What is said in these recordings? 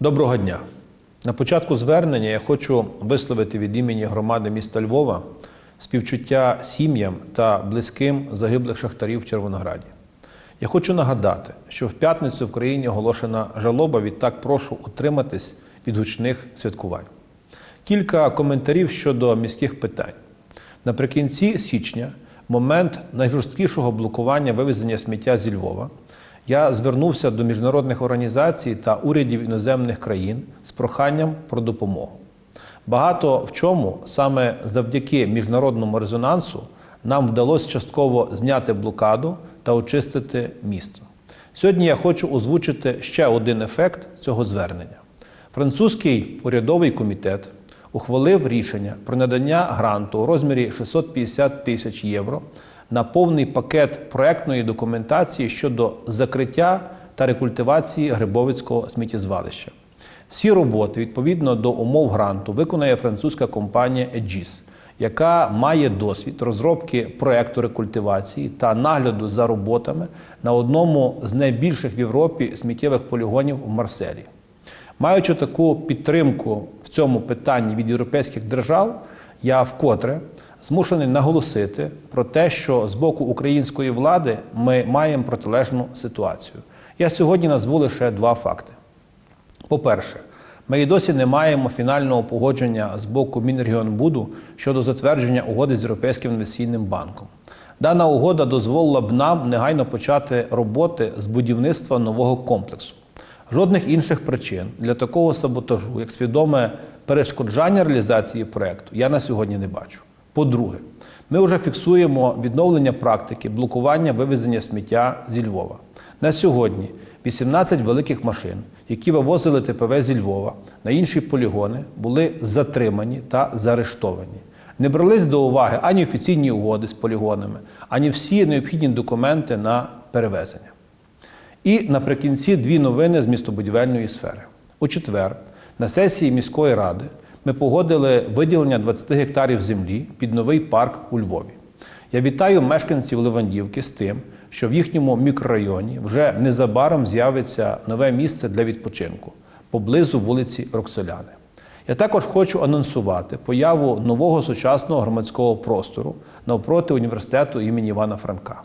Доброго дня. На початку звернення я хочу висловити від імені громади міста Львова співчуття сім'ям та близьким загиблих шахтарів в Червонограді. Я хочу нагадати, що в п'ятницю в країні оголошена жалоба, відтак прошу утриматись від гучних святкувань. Кілька коментарів щодо міських питань. Наприкінці січня, момент найжорсткішого блокування вивезення сміття зі Львова, я звернувся до міжнародних організацій та урядів іноземних країн з проханням про допомогу. Багато в чому саме завдяки міжнародному резонансу нам вдалося частково зняти блокаду та очистити місто. Сьогодні я хочу озвучити ще один ефект цього звернення. Французький урядовий комітет ухвалив рішення про надання гранту у розмірі 650 тисяч євро на повний пакет проектної документації щодо закриття та рекультивації Грибовицького сміттєзвалища. Всі роботи відповідно до умов гранту виконає французька компанія Aegis, яка має досвід розробки проекту рекультивації та нагляду за роботами на одному з найбільших в Європі сміттєвих полігонів в Марселі. Маючи таку підтримку в цьому питанні від європейських держав, я вкотре змушений наголосити про те, що з боку української влади ми маємо протилежну ситуацію. Я сьогодні назву лише два факти. По-перше, ми і досі не маємо фінального погодження з боку Мінрегіонбуду щодо затвердження угоди з Європейським інвестиційним банком. Дана угода дозволила б нам негайно почати роботи з будівництва нового комплексу. Жодних інших причин для такого саботажу, як свідоме перешкоджання реалізації проекту, я на сьогодні не бачу. По-друге, ми вже фіксуємо відновлення практики блокування вивезення сміття зі Львова. На сьогодні 18 великих машин, які вивозили ТПВ зі Львова на інші полігони, були затримані та заарештовані. Не брались до уваги ані офіційні угоди з полігонами, ані всі необхідні документи на перевезення. І наприкінці дві новини з містобудівельної сфери. У четвер на сесії міської ради ми погодили виділення 20 гектарів землі під новий парк у Львові. Я вітаю мешканців Левандівки з тим, що в їхньому мікрорайоні вже незабаром з'явиться нове місце для відпочинку поблизу вулиці Роксоляни. Я також хочу анонсувати появу нового сучасного громадського простору навпроти університету імені Івана Франка.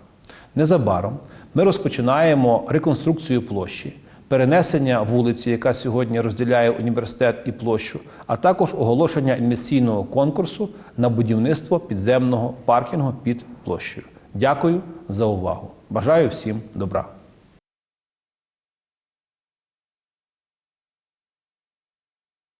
Незабаром ми розпочинаємо реконструкцію площі, перенесення вулиці, яка сьогодні розділяє університет і площу, а також оголошення інвестиційного конкурсу на будівництво підземного паркінгу під площею. Дякую за увагу. Бажаю всім добра.